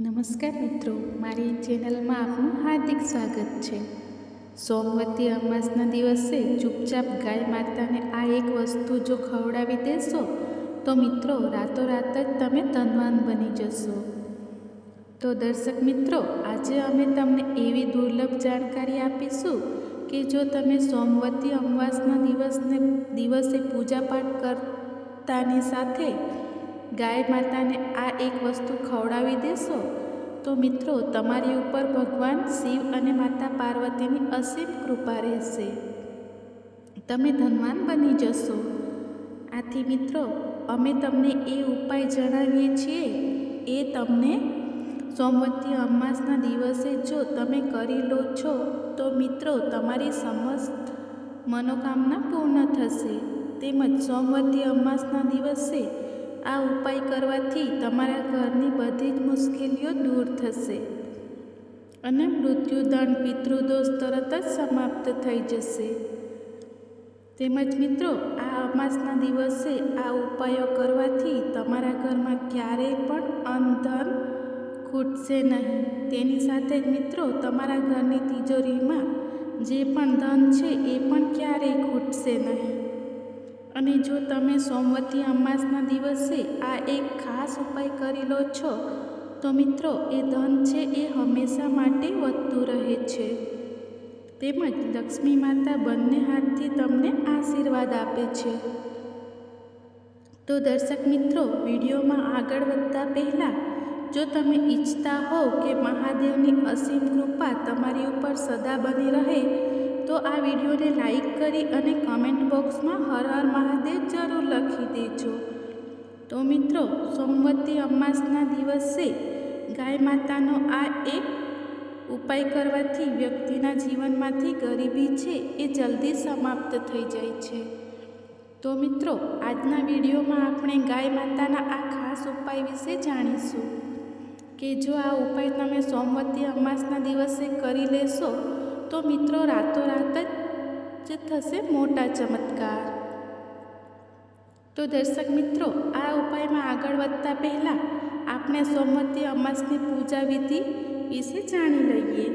નમસ્કાર મિત્રો, મારી ચેનલમાં આપનું હાર્દિક સ્વાગત છે. સોમવતી અમાસના દિવસે ચૂપચાપ ગાય માતાને આ એક વસ્તુ જો ખવડાવી દેશો, તો મિત્રો રાતોરાત જ તમે ધનવાન બની જશો. તો દર્શક મિત્રો, આજે અમે તમને એવી દુર્લભ જાણકારી આપીશું કે જો તમે સોમવતી અમાસના દિવસને, દિવસે પૂજાપાઠ કરતાની સાથે ગાય માતાને આ એક વસ્તુ ખવડાવી દેશો? તો મિત્રો, તમારી ઉપર ભગવાન શિવ અને માતા પાર્વતીની અસીમ કૃપા રહેશે. તમે ધનવાન બની જશો. આથી મિત્રો, અમે તમને એ ઉપાય જણાવીએ છીએ. એ તમને સોમવતી અમાસના દિવસે જો તમે કરી લો છો, તો મિત્રો, તમારી સમસ્ત મનોકામના પૂર્ણ થશે. તેમજ સોમવતી અમાસના દિવસે આ ઉપાય કરવાથી તમારા ઘરની બધી જ મુશ્કેલીઓ દૂર થશે અને મૃત્યુદંડ, પિતૃદોષ તરત જ સમાપ્ત થઈ જશે. તેમજ મિત્રો, આ અમાસના દિવસે આ ઉપાયો કરવાથી તમારા ઘરમાં ક્યારેય પણ અનધન ખૂટશે નહીં. તેની સાથે જ મિત્રો, તમારા ઘરની તિજોરીમાં જે પણ ધન છે એ પણ ક્યારેય ખૂટશે નહીં. અને જો તમે સોમવતી અમાસના દિવસે આ એક ખાસ ઉપાય કરી લો છો, તો મિત્રો, એ ધન છે એ હંમેશા માટે વધતું રહે છે. તેમજ લક્ષ્મી માતા બંને હાથથી તમને આશીર્વાદ આપે છે. તો દર્શક મિત્રો, વિડીયોમાં આગળ વધતા પહેલાં, જો તમે ઈચ્છતા હોવ કે મહાદેવની અસીમ કૃપા તમારી ઉપર સદા બની રહે તો આ વિડીયોને લાઈક કરી અને કમેન્ટ બોક્સમાં હર હર મહાદેવ જરૂર લખી દેજો. તો મિત્રો, સોમવતી અમાસના દિવસે ગાય માતાનો આ એક ઉપાય કરવાથી વ્યક્તિના જીવનમાંથી ગરીબી છે એ જલ્દી સમાપ્ત થઈ જાય છે. તો મિત્રો, આજના વિડીયોમાં આપણે ગાય માતાના આ ખાસ ઉપાય વિશે જાણીશું. કે જો આ ઉપાય તમે સોમવતી અમાસના દિવસે કરી લેશો તો મિત્રો રાતોરાત જ થશે મોટા ચમત્કાર. તો દર્શક મિત્રો, આ ઉપાયમાં આગળ વધતા પહેલાં આપણે સોમવતી અમાસની પૂજા વિધિ વિશે જાણી લઈએ.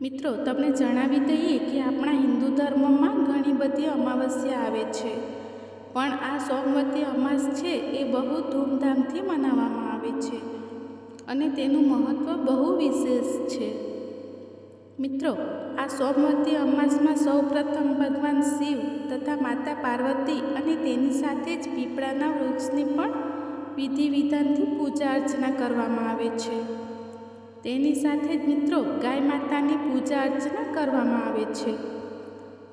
મિત્રો, તમને જણાવી દઈએ કે આપણા હિન્દુ ધર્મમાં ઘણી બધી અમાવસ્યા આવે છે. પણ આ સોમવતી અમાસ છે એ બહુ ધૂમધામથી મનાવવામાં આવે છે અને તેનું મહત્ત્વ બહુ વિશેષ છે. મિત્રો, આ સોમવતી અમાસમાં સૌપ્રથમ ભગવાન શિવ તથા માતા પાર્વતી અને તેની સાથે જ પીપળાના વૃક્ષની પણ વિધિ વિધાનથી પૂજા અર્ચના કરવામાં આવે છે. તેની સાથે જ મિત્રો, ગાય માતાની પૂજા અર્ચના કરવામાં આવે છે.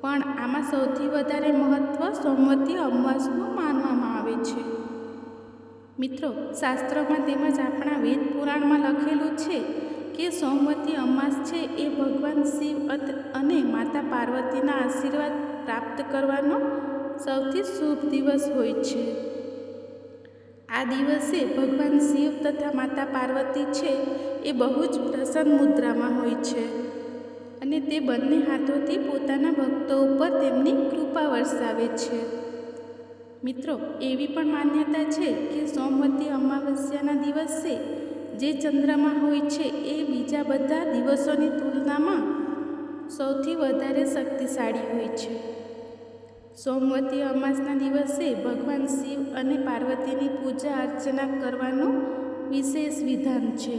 પણ આમાં સૌથી વધારે મહત્ત્વ સોમવતી અમાસનું માનવામાં આવે છે. મિત્રો, શાસ્ત્રોમાં તેમજ આપણા વેદ પુરાણમાં લખેલું છે કે સોમવતી અમાસ છે એ ભગવાન શિવ અને માતા પાર્વતીના આશીર્વાદ પ્રાપ્ત કરવાનો સૌથી શુભ દિવસ હોય છે. આ દિવસે ભગવાન શિવ તથા માતા પાર્વતી છે એ બહુ જ પ્રસન્ન મુદ્રામાં હોય છે અને તે બંને હાથોથી પોતાના ભક્તો ઉપર તેમની કૃપા વરસાવે છે. મિત્રો, એવી પણ માન્યતા છે કે સોમવતી અમાવસ્યાના દિવસે જે ચંદ્રમાં હોય છે એ બીજા બધા દિવસોની તુલનામાં સૌથી વધારે શક્તિશાળી હોય છે. સોમવતી અમાસના દિવસે ભગવાન શિવ અને પાર્વતીની પૂજા અર્ચના કરવાનું વિશેષ વિધાન છે.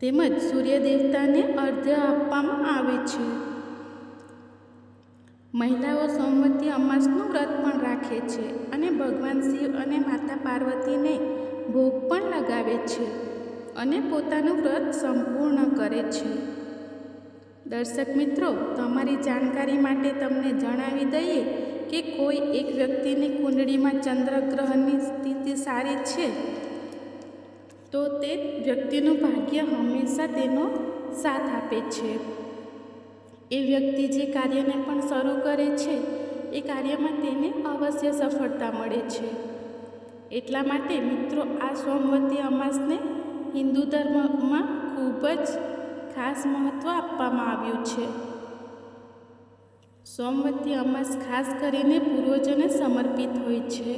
તેમજ સૂર્ય દેવતાને અર્ધ્ય આપવામાં આવે છે. મહિલાઓ સોમવતી અમાસનું વ્રત પણ રાખે છે અને ભગવાન શિવ અને માતા પાર્વતીને ભોગ પણ લગાવે છે અને પોતાનું વ્રત સંપૂર્ણ કરે છે. દર્શક મિત્રો, તમારી જાણકારી માટે તમને જણાવી દઈએ કે કોઈ એક વ્યક્તિની કુંડળીમાં ચંદ્રગ્રહણની સ્થિતિ સારી છે, તો તે વ્યક્તિનું ભાગ્ય હંમેશા તેનો સાથ આપે છે. એ વ્યક્તિ જે કાર્યને પણ શરૂ કરે છે, એ કાર્યમાં તેને અવશ્ય સફળતા મળે છે. એટલા માટે મિત્રો આ સોમવતી અમાસને હિન્દુ ધર્મમાં ખૂબ જ ખાસ મહત્ત્વ આપવામાં આવ્યું છે. સોમવતી અમાસ ખાસ કરીને પૂર્વજોને સમર્પિત હોય છે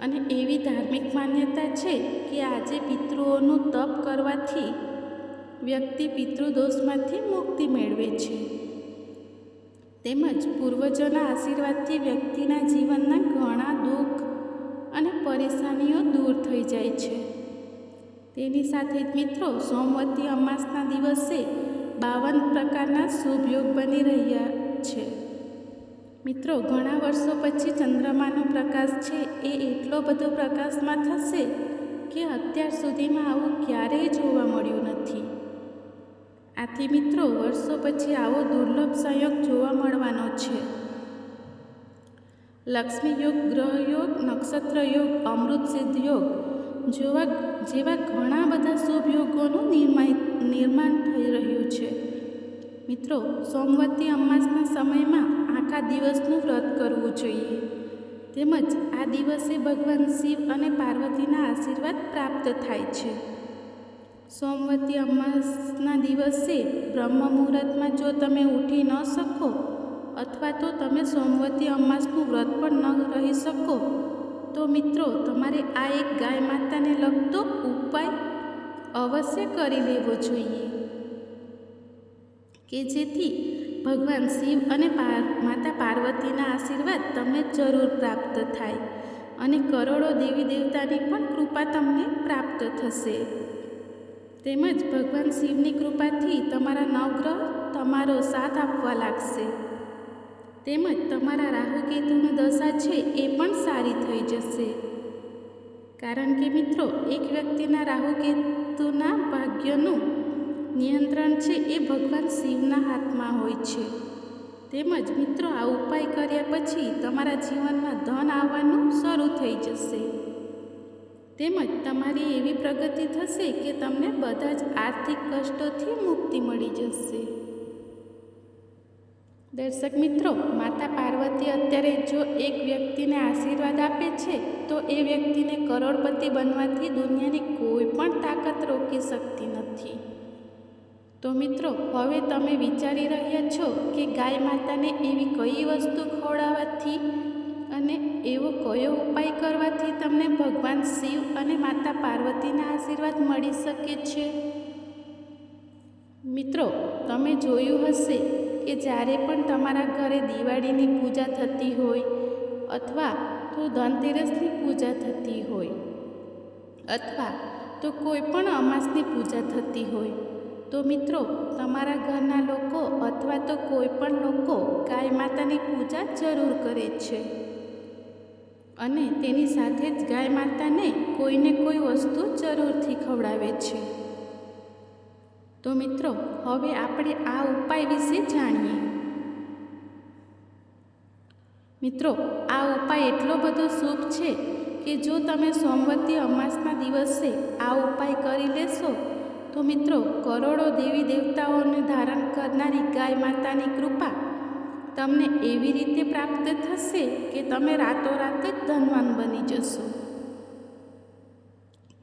અને એવી ધાર્મિક માન્યતા છે કે આજે પિતૃઓનું તપ કરવાથી વ્યક્તિ પિતૃદોષમાંથી મુક્તિ મેળવે છે. તેમજ પૂર્વજોના આશીર્વાદથી વ્યક્તિના જીવનના ઘણા પરેશાનીઓ દૂર થઈ જાય છે. તેની સાથે જ મિત્રો, સોમવતી અમાસના દિવસે બાવન પ્રકારના શુભ યોગ બની રહ્યા છે. મિત્રો, ઘણા વર્ષો પછી ચંદ્રમાનો પ્રકાશ છે. એ એટલો બધો પ્રકાશમાં થશે કે અત્યાર સુધીમાં આવું ક્યારેય જોવા મળ્યું નથી. આથી મિત્રો, વર્ષો પછી આવો દુર્લભ સંયોગ જોવા મળવાનો છે. લક્ષ્મી યોગ ગ્રહ યોગ નક્ષત્ર યોગ અમૃત સિદ્ધ યોગ જોવા જેવા ઘણા બધા શુભ યોગોનું નિર્માણ નિર્માણ થઈ રહ્યું છે. મિત્રો, સોમવતી અમાસના સમયમાં આખા દિવસનું વ્રત કરવું જોઈએ. તેમજ આ દિવસે ભગવાન શિવ અને પાર્વતીના આશીર્વાદ પ્રાપ્ત થાય છે. સોમવતી અમાસના દિવસે બ્રહ્મ મુહૂર્તમાં જો તમે ઉઠી ન શકો અથવા તો તમે સોમવતી અમાસનું વ્રત પણ ન રહી શકો. તો મિત્રો, તમારે આ એક ગાય માતાને લગતો ઉપાય અવશ્ય કરી લેવો જોઈએ. કે જેથી ભગવાન શિવ અને માતા પાર્વતીના આશીર્વાદ તમને જરૂર પ્રાપ્ત થાય અને કરોડો દેવી દેવતાની પણ કૃપા તમને પ્રાપ્ત થશે. તેમજ ભગવાન શિવની કૃપાથી તમારા નવગ્રહ તમારો સાથ આપવા લાગશે. તેમજ તમારા રાહુ કેતુની દશા છે એ પણ સારી થઈ જશે. કારણ કે મિત્રો, એક વ્યક્તિના રાહુ કેતુના ભાગ્યનું નિયંત્રણ છે એ ભગવાન શિવના હાથમાં હોય છે. તેમજ મિત્રો, આ ઉપાય કર્યા પછી તમારા જીવનમાં ધન આવવાનું શરૂ થઈ જશે. તેમજ તમારી એવી પ્રગતિ થશે કે તમને બધા જ આર્થિક કષ્ટોથી મુક્તિ મળી જશે. દર્શક મિત્રો, માતા પાર્વતી અત્યારે જો એક વ્યક્તિને આશીર્વાદ આપે છે, તો એ વ્યક્તિને કરોડપતિ બનવાથી દુનિયાની કોઈ પણ તાકાત રોકી શકતી નથી. તો મિત્રો, હવે તમે વિચારી રહ્યા છો કે ગાય માતાને એવી કઈ વસ્તુ ખવડાવવાથી અને એવો કયો ઉપાય કરવાથી તમને ભગવાન શિવ અને માતા પાર્વતીના આશીર્વાદ મળી શકે છે? મિત્રો, તમે જોયું હશે કે જ્યારે પણ તમારા ઘરે દિવાળીની પૂજા થતી હોય અથવા તો ધનતેરસની પૂજા થતી હોય અથવા તો કોઈ પણ અમાસની પૂજા થતી હોય, તો મિત્રો તમારા ઘરના લોકો અથવા તો કોઈ પણ લોકો ગાય માતાની પૂજા જરૂર કરે છે. અને તેની સાથે જ ગાય માતાને કોઈને કોઈ વસ્તુ જરૂરથી ખવડાવે છે. તો મિત્રો, હવે આપણે આ ઉપાય વિશે જાણીએ. મિત્રો, આ ઉપાય એટલો બધો શુભ છે કે જો તમે સોમવતી અમાસના દિવસે આ ઉપાય કરી લેશો, તો મિત્રો, કરોડો દેવી દેવતાઓને ધારણ કરનારી ગાય માતાની કૃપા તમને એવી રીતે પ્રાપ્ત થશે કે તમે રાતોરાત જ ધનવાન બની જશો.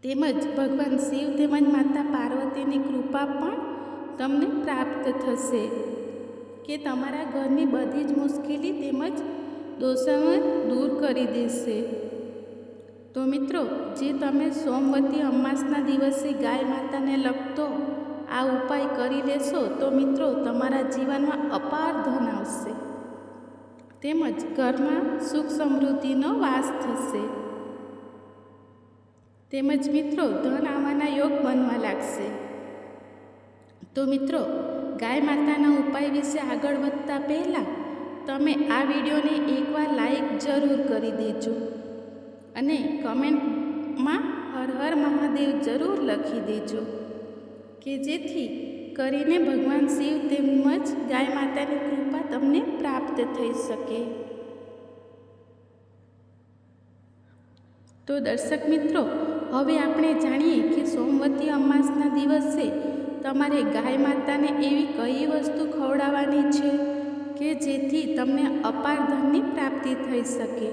તેમજ ભગવાન શિવ તેમજ માતા પાર્વતીની કૃપા પણ તમને પ્રાપ્ત થશે. કે તમારા ઘરની બધી જ મુશ્કેલી તેમજ દોષણ દૂર કરી દેશે. તો મિત્રો, જે તમે સોમવતી અમાસના દિવસે ગાય માતાને લગતો આ ઉપાય કરી લેશો, તો મિત્રો, તમારા જીવનમાં અપાર ધન આવશે. તેમજ ઘરમાં સુખ સમૃદ્ધિનો વાસ થશે. તેમજ મિત્રો, ધન આવવાના યોગ બનવા લાગશે. તો મિત્રો, ગાય માતાના ઉપાય વિશે આગળ વધતા પહેલાં તમે આ વિડીયોને એકવાર લાઈક જરૂર કરી દેજો અને કમેન્ટમાં હર હર મહાદેવ જરૂર લખી દેજો કે જેથી કરીને ભગવાન શિવ તેમજ ગાય માતાની કૃપા તમને પ્રાપ્ત થઈ શકે. તો દર્શક મિત્રો, હવે આપણે જાણીએ કે સોમવતી અમાસના દિવસે તમારે ગાય માતાને એવી કઈ વસ્તુ ખવડાવવાની છે કે જેથી તમને અપાર ધનની પ્રાપ્તિ થઈ શકે?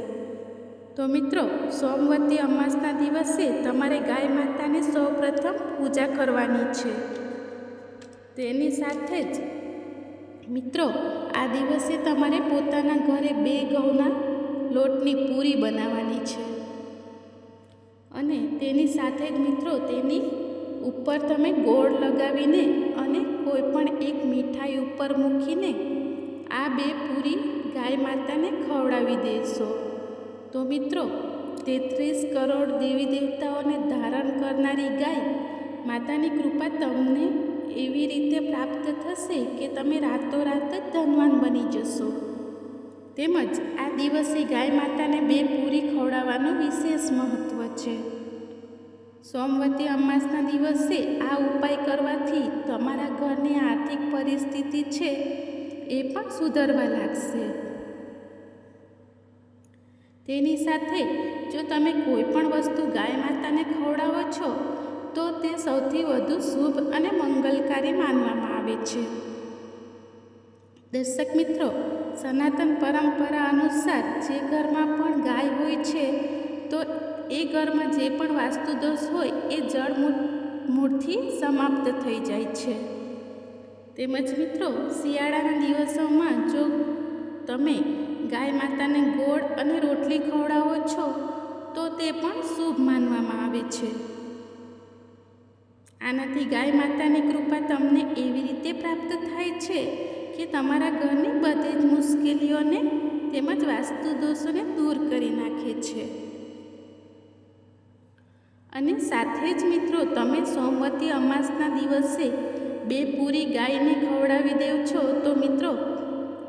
તો મિત્રો, સોમવતી અમાસના દિવસે તમારે ગાય માતાને સૌપ્રથમ પૂજા કરવાની છે. તેની સાથે જ મિત્રો, આ દિવસે તમારે પોતાના ઘરે બે ઘઉંના લોટની પૂરી બનાવવાની છે. અને તેની સાથે જ મિત્રો, તેની ઉપર તમે ગોળ લગાવીને અને કોઈ પણ એક મીઠાઈ ઉપર મૂકીને આ બે પૂરી ગાય માતાને ખવડાવી દેશો. તો મિત્રો, તેત્રીસ કરોડ દેવી દેવતાઓને ધારણ કરનારી ગાય માતાની કૃપા તમને એવી રીતે પ્રાપ્ત થશે કે તમે રાતોરાત જ ધનવાન બની જશો. તેમજ આ દિવસે ગાય માતાને બે પૂરી ખવડાવવાનું વિશેષ મહત્ત્વ છે. સોમવતી અમાસના દિવસે આ ઉપાય કરવાથી તમારા ઘરની આર્થિક પરિસ્થિતિ છે એ પણ સુધરવા લાગશે. તેની સાથે જો તમે કોઈ પણ વસ્તુ ગાય માતાને ખવડાવો છો, તો તે સૌથી વધુ શુભ અને મંગલકારી માનવામાં આવે છે. દર્શક મિત્રો, સનાતન પરંપરા અનુસાર જે ઘરમાં પણ ગાય હોય છે, તો એ ઘરમાં જે પણ વાસ્તુદોષ હોય એ જળ મૂળથી સમાપ્ત થઈ જાય છે. તેમજ મિત્રો, શિયાળાના દિવસોમાં જો તમે ગાય માતાને ગોળ અને રોટલી ખવડાવો છો, તો તે પણ શુભ માનવામાં આવે છે. આનાથી ગાય માતાની કૃપા તમને એવી રીતે પ્રાપ્ત થાય છે કે તમારા ઘરની બધી જ મુશ્કેલીઓને તેમજ વાસ્તુ દોષોને દૂર કરી નાખે છે. અને સાથે જ મિત્રો, તમે સોમવતી અમાસના દિવસે બે પૂરી ગાયને ખવડાવી દેવ છો, તો મિત્રો,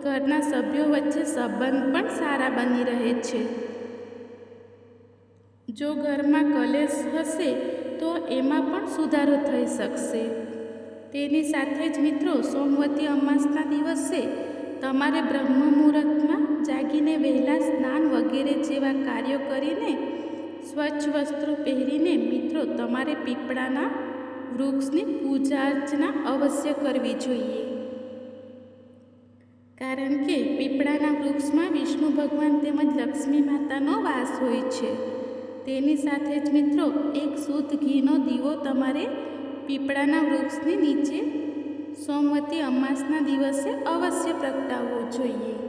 ઘરના સભ્યો વચ્ચે સંબંધ પણ સારા બની રહે છે. જો ઘરમાં કલેશ હશે, તો એમાં પણ સુધારો થઈ શકશે. તેની સાથે જ મિત્રો, સોમવતી અમાસના દિવસે તમારે બ્રહ્મ મુહૂર્તમાં જાગીને વહેલા સ્નાન વગેરે જેવા કાર્યો કરીને સ્વચ્છ વસ્ત્રો પહેરીને મિત્રો તમારે પીપળાના વૃક્ષની પૂજા અર્ચના અવશ્ય કરવી જોઈએ. કારણ કે પીપળાના વૃક્ષમાં વિષ્ણુ ભગવાન તેમજ લક્ષ્મી માતાનો વાસ હોય છે. તેની સાથે જ મિત્રો એક શુદ્ધ ઘીનો દીવો તમારે પીપળાના વૃક્ષની નીચે સોમવતી અમાસના દિવસે અવશ્ય પ્રગટાવવો જોઈએ.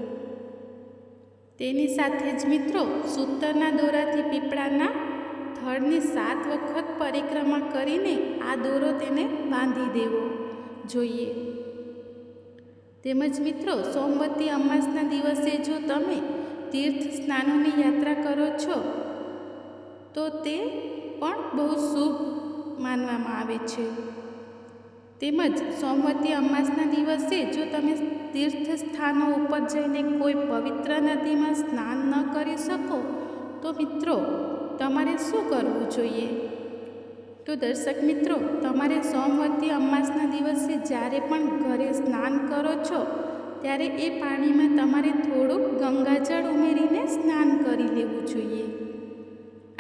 તેની સાથે જ મિત્રો સૂતરના દોરાથી પીપળાના થળની સાત વખત પરિક્રમા કરીને આ દોરો તેને બાંધી દેવો. જોઈએ. તેમજ મિત્રો, સોમવતી અમાસના દિવસે જો તમે તીર્થ સ્નાનોની યાત્રા કરો છો, તો તે પણ બહુ શુભ માનવામાં આવે છે. તેમજ સોમવતી અમાસના દિવસે જો તમે તીર્થ સ્થાનો ઉપર જઈને કોઈ પવિત્ર નદીમાં સ્નાન ન કરી શકો, તો મિત્રો, તમારે શું કરવું જોઈએ? તો દર્શક મિત્રો, તમારે સોમવતી અમાસના દિવસે જ્યારે પણ ઘરે સ્નાન કરો છો, ત્યારે એ પાણીમાં તમારે થોડુંક ગંગાજળ ઉમેરીને સ્નાન કરી લેવું જોઈએ.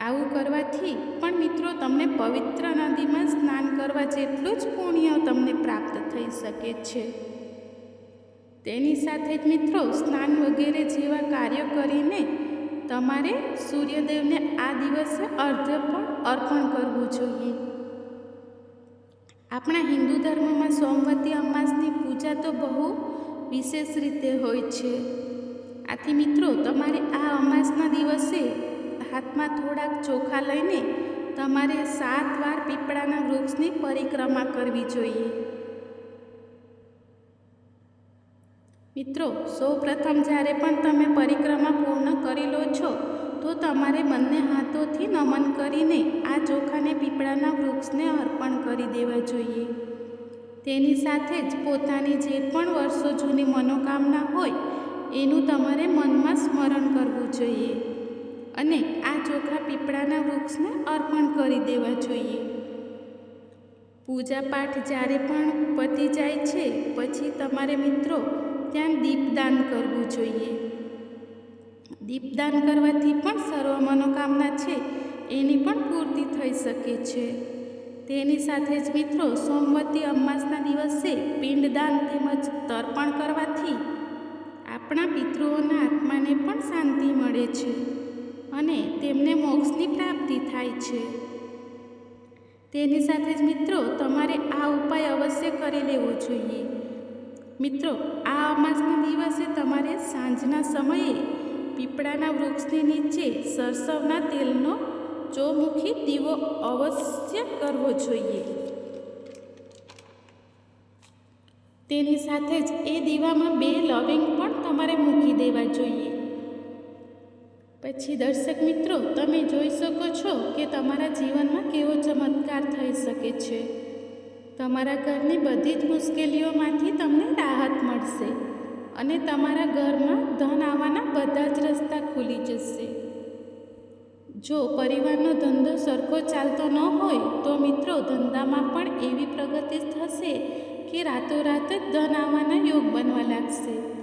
આવું કરવાથી પણ મિત્રો તમને પવિત્ર નદીમાં સ્નાન કરવા જેટલું જ પુણ્ય તમને પ્રાપ્ત થઈ શકે છે. તેની સાથે જ મિત્રો સ્નાન વગેરે જેવા કાર્યો કરીને તમારે સૂર્યદેવને આ દિવસે અર્ધ્ય પણ અર્પણ કરવું જોઈએ. આપણા હિન્દુ ધર્મમાં સોમવતી અમાસની પૂજા તો બહુ વિશેષ રીતે હોય છે. આથી મિત્રો તમારે આ અમાસના દિવસે હાથમાં થોડાક ચોખા લઈને તમારે સાત વાર પીપળાના વૃક્ષની પરિક્રમા કરવી જોઈએ. મિત્રો, સૌપ્રથમ જ્યારે પણ તમે પરિક્રમા પૂર્ણ કરી લો છો, તો તમારે બંને હાથોથી નમન કરીને આ ચોખાને પીપળાના વૃક્ષને અર્પણ કરી દેવા જોઈએ. તેની સાથે જ પોતાની જે પણ વર્ષો જૂની મનોકામના હોય, એનું તમારે મનમાં સ્મરણ કરવું જોઈએ. અને આ ચોખા પીપળાના વૃક્ષને અર્પણ કરી દેવા જોઈએ. પૂજાપાઠ જ્યારે પણ પતી જાય છે, પછી તમારે મિત્રો ત્યાં દીપદાન કરવું જોઈએ. દીપદાન કરવાથી પણ સર્વ મનોકામના છે, એની પણ પૂર્તિ થઈ શકે છે. તેની સાથે જ મિત્રો સોમવતી અમાસના દિવસે પિંડદાન તેમજ તર્પણ કરવાથી આપણા પિતૃઓના આત્માને પણ શાંતિ મળે છે. અને તેમને મોક્ષની પ્રાપ્તિ થાય છે. તેની સાથે જ મિત્રો, તમારે આ ઉપાય અવશ્ય કરી લેવો જોઈએ. મિત્રો, આ અમાસના દિવસે તમારે સાંજના સમયે પીપળાના વૃક્ષની નીચે સરસવના તેલનો ચોમુખી દીવો અવશ્ય કરવો જોઈએ. તેની સાથે જ એ દીવામાં બે લવિંગ પણ તમારે મૂકી દેવા જોઈએ. પછી દર્શક મિત્રો, તમે જોઈ શકો છો કે તમારા જીવનમાં કેવો ચમત્કાર થઈ શકે છે. તમારા ઘરની બધી જ મુશ્કેલીઓમાંથી તમને રાહત મળશે અને તમારા ઘરમાં ધન આવવાના બધા જ રસ્તા ખુલી જશે. જો પરિવારનો ધંધો સરખો ચાલતો ન હોય, તો મિત્રો, ધંધામાં પણ એવી પ્રગતિ થશે કે રાતોરાત જ ધન આવવાના યોગ બનવા લાગશે.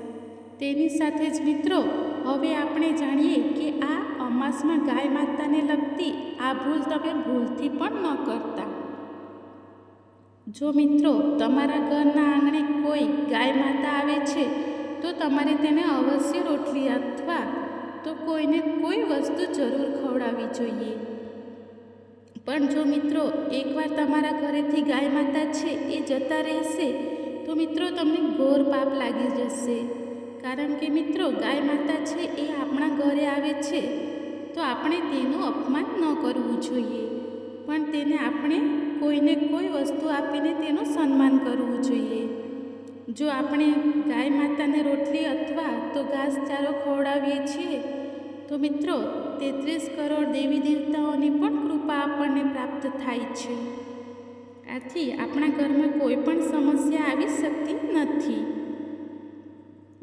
તેની સાથે જ મિત્રો, હવે આપણે જાણીએ કે આ અમાસમાં ગાય માતાને લગતી આ ભૂલ તમે ભૂલથી પણ ન કરતા. જો મિત્રો, તમારા ઘરના આંગણે કોઈ ગાય માતા આવે છે, તો તમારે તેને અવશ્ય રોટલી અથવા તો કોઈને કોઈ વસ્તુ જરૂર ખવડાવવી જોઈએ. પણ જો મિત્રો, એકવાર તમારા ઘરેથી ગાય માતા છે એ જતા રહેશે, તો મિત્રો તમને ઘોર પાપ લાગી જશે. કારણ કે મિત્રો, ગાય માતા છે એ આપણા ઘરે આવે છે, તો આપણે તેનું અપમાન ન કરવું જોઈએ. પણ તેને આપણે કોઈને કોઈ વસ્તુ આપીને તેનું સન્માન કરવું જોઈએ. જો આપણે ગાય માતાને રોટલી અથવા તો ઘાસચારો ખવડાવીએ છીએ, તો મિત્રો, તેત્રીસ કરોડ દેવી દેવતાઓની પણ કૃપા આપણને પ્રાપ્ત થાય છે. આથી આપણા ઘરમાં કોઈ પણ સમસ્યા આવી શકતી નથી.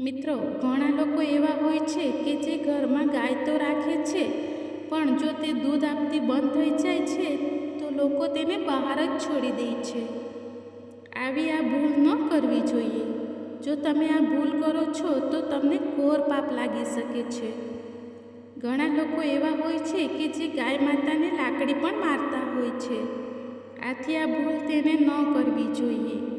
મિત્રો, ઘણા લોકો એવા હોય છે કે જે ઘરમાં ગાય તો રાખે છે, પણ જો તે દૂધ આપતી બંધ થઈ જાય છે, તો લોકો તેને બહાર જ છોડી દે છે. આવી આ ભૂલ ન કરવી જોઈએ. જો તમે આ ભૂલ કરો છો, તો તમને ઘોર પાપ લાગી શકે છે. ઘણા લોકો એવા હોય છે કે જે ગાય માતાને લાકડી પણ મારતા હોય છે. આથી આ ભૂલ તેને ન કરવી જોઈએ.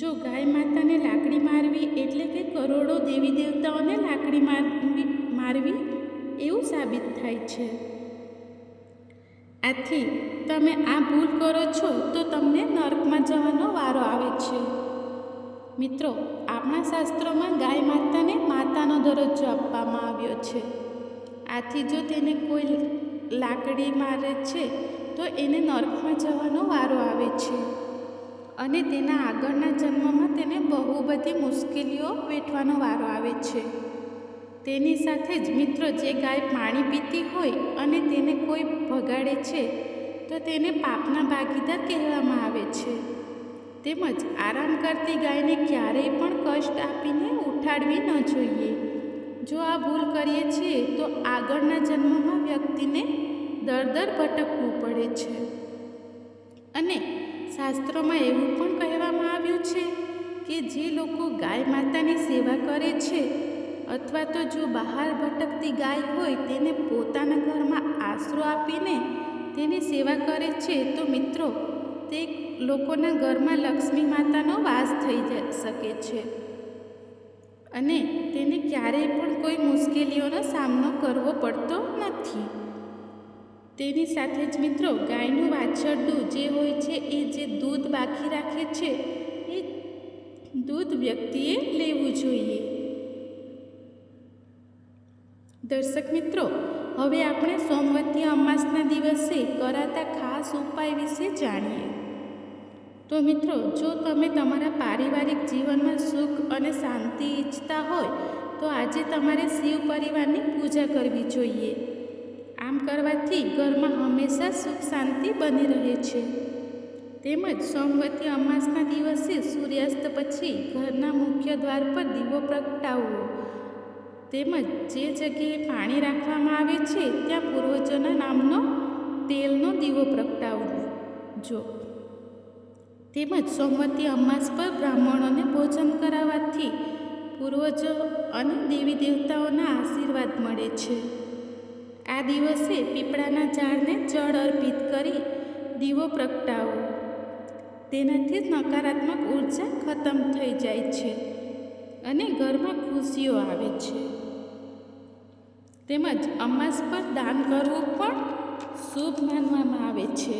જો ગાય માતાને લાકડી મારવી એટલે કે કરોડો દેવી દેવતાઓને લાકડી મારવી મારવી એવું સાબિત થાય છે. આથી તમે આ ભૂલ કરો છો તો તમને નર્કમાં જવાનો વારો આવે છે. મિત્રો, આપણા શાસ્ત્રોમાં ગાય માતાને માતાનો દરજ્જો આપવામાં આવ્યો છે. આથી જો તેને કોઈ લાકડી મારે છે તો એને નર્કમાં જવાનો વારો આવે છે. અને તેના આગળના જન્મમાં તેને બહુ બધી મુશ્કેલીઓ વેઠવાનો વારો આવે છે. તેની સાથે જ મિત્રો જે ગાય પાણી પીતી હોય અને તેને કોઈ ભગાડે છે, તો તેને પાપના ભાગીદાર કહેવામાં આવે છે. તેમજ આરામ કરતી ગાયને ક્યારેય પણ કષ્ટ આપીને ઉઠાડવી ન જોઈએ. જો આ ભૂલ કરીએ છીએ, તો આગળના જન્મમાં વ્યક્તિને દર દર ભટકવું પડે છે. અને શાસ્ત્રોમાં એવું પણ કહેવામાં આવ્યું છે કે જે લોકો ગાય માતાની સેવા કરે છે અથવા તો જો બહાર ભટકતી ગાય હોય તેને પોતાના ઘરમાં આશરો આપીને તેની સેવા કરે છે, તો મિત્રો તે લોકોના ઘરમાં લક્ષ્મી માતાનો વાસ થઈ શકે છે. અને તેને ક્યારેય પણ કોઈ મુશ્કેલીઓનો સામનો કરવો પડતો નથી. તેની સાથે જ મિત્રો ગાયનું વાછરડું જે હોય છે એ જે દૂધ બાકી રાખે છે, એ દૂધ વ્યક્તિએ લેવું જોઈએ. દર્શક મિત્રો, હવે આપણે સોમવતી અમાસના દિવસે કરાતા ખાસ ઉપાય વિશે જાણીએ. તો મિત્રો, જો તમે તમારા પારિવારિક જીવનમાં સુખ અને શાંતિ ઈચ્છતા હોય, તો આજે તમારે શિવ પરિવારની પૂજા કરવી જોઈએ. આમ કરવાથી ઘરમાં હંમેશા સુખ શાંતિ બની રહે છે. તેમજ સોમવતી અમાસના દિવસે સૂર્યાસ્ત પછી ઘરના મુખ્ય દ્વાર પર દીવો પ્રગટાવવો. તેમજ જે જગ્યાએ પાણી રાખવામાં આવે છે, ત્યાં પૂર્વજોના નામનો તેલનો દીવો પ્રગટાવવો. જો તેમજ સોમવતી અમાસ પર બ્રાહ્મણોને ભોજન કરાવવાથી પૂર્વજો અને દેવી દેવતાઓના આશીર્વાદ મળે છે. આ દિવસે પીપળાના ઝાડને જળ અર્પિત કરી દીવો પ્રગટાવો. તેનાથી નકારાત્મક ઊર્જા ખતમ થઈ જાય છે અને ઘરમાં ખુશીઓ આવે છે. તેમજ અમાસ પર દાન કરવું પણ શુભ માનવામાં આવે છે.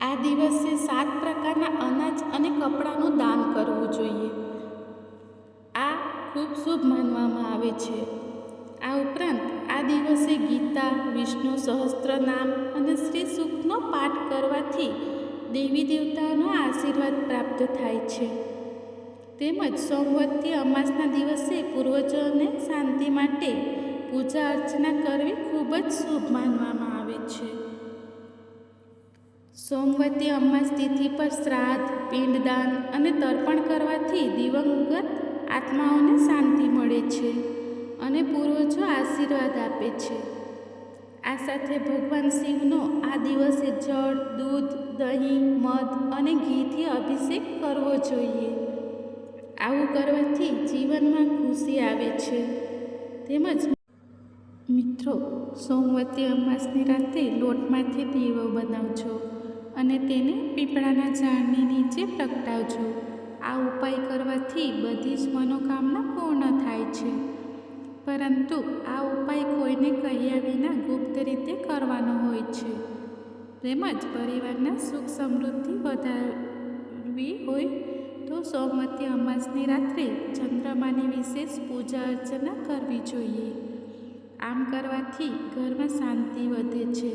આ દિવસે સાત પ્રકારના અનાજ અને કપડાનું દાન કરવું જોઈએ. આ ખૂબ શુભ માનવામાં આવે છે. દિવસે ગીતા, વિષ્ણુ સહસ્ત્ર નામ અને શ્રી સુખનો પાઠ કરવાથી દેવી દેવતાઓનો આશીર્વાદ પ્રાપ્ત થાય છે. તેમજ સોમવતી અમાસના દિવસે પૂર્વજોને શાંતિ માટે પૂજા અર્ચના કરવી ખૂબ જ શુભ માનવામાં આવે છે. સોમવતી અમાસ તિથિ પર શ્રાદ્ધ, પિંડદાન અને તર્પણ કરવાથી દિવંગત આત્માઓને શાંતિ મળે છે. અને પૂર્વજો આશીર્વાદ આપે છે. આ સાથે ભગવાન શિવનો આ દિવસે જળ, દૂધ, દહીં, મધ અને ઘીથી અભિષેક કરવો જોઈએ. આવું કરવાથી જીવનમાં ખુશી આવે છે. તેમજ મિત્રો, સોમવતી અમાસની રાતે લોટમાંથી દીવો બનાવજો અને તેને પીપળાના ઝાડની નીચે પ્રગટાવજો. આ ઉપાય કરવાથી બધી જ મનોકામના પૂર્ણ થાય છે. પરંતુ આ ઉપાય કોઈને કહ્યા વિના ગુપ્ત રીતે કરવાનો હોય છે. તેમજ પરિવારના સુખ સમૃદ્ધિ વધારવી હોય તો સોમવતી અમાસની રાત્રે ચંદ્રમાની વિશેષ પૂજા અર્ચના કરવી જોઈએ. આમ કરવાથી ઘરમાં શાંતિ વધે છે.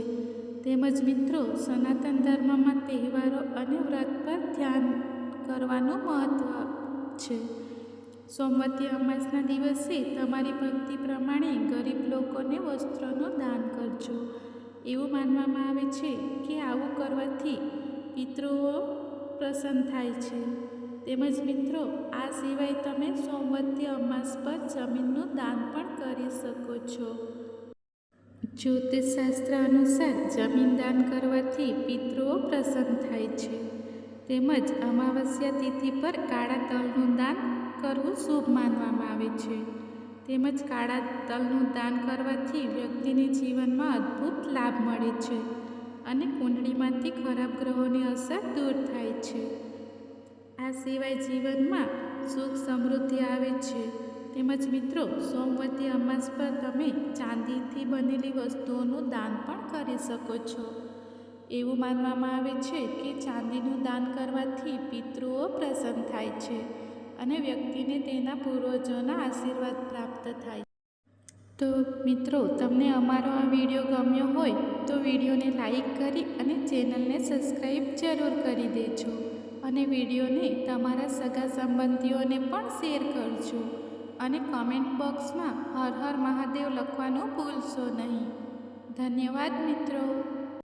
તેમજ મિત્રો, સનાતન ધર્મમાં તહેવારો અને વ્રત પર ધ્યાન કરવાનું મહત્ત્વ છે. સોમવતી અમાસના દિવસે તમારી ભક્તિ પ્રમાણે ગરીબ લોકોને વસ્ત્રોનું દાન કરજો. એવું માનવામાં આવે છે કે આવું કરવાથી પિતૃઓ પ્રસન્ન થાય છે. તેમજ મિત્રો, આ સિવાય તમે સોમવતી અમાસ પર જમીનનું દાન પણ કરી શકો છો. જ્યોતિષશાસ્ત્ર અનુસાર જમીન દાન કરવાથી પિતૃઓ પ્રસન્ન થાય છે. તેમજ અમાવસ્યા તિથિ પર કાળા તલનું દાન કરવું શુભ માનવામાં આવે છે. તેમજ કાળા તલનું દાન કરવાથી વ્યક્તિને જીવનમાં અદ્ભુત લાભ મળે છે અને કુંડળીમાંથી ખરાબ ગ્રહોની અસર દૂર થાય છે. આ સિવાય જીવનમાં સુખ સમૃદ્ધિ આવે છે. તેમજ મિત્રો, સોમવતી અમાસ પર તમે ચાંદીથી બનેલી વસ્તુઓનું દાન પણ કરી શકો છો. એવું માનવામાં આવે છે કે ચાંદીનું દાન કરવાથી પિતૃઓ પ્રસન્ન થાય છે. અને વ્યક્તિને તેના પૂર્વજોના આશીર્વાદ પ્રાપ્ત થાય. તો મિત્રો, તમને અમારો આ વીડિયો ગમ્યો હોય તો વિડીયોને લાઈક કરી અને ચેનલને સબસ્ક્રાઈબ જરૂર કરી દેજો. અને વિડીયોને તમારા સગા સંબંધીઓને પણ શેર કરજો. અને કમેન્ટ બોક્સમાં હર હર મહાદેવ લખવાનું ભૂલશો નહીં. ધન્યવાદ મિત્રો.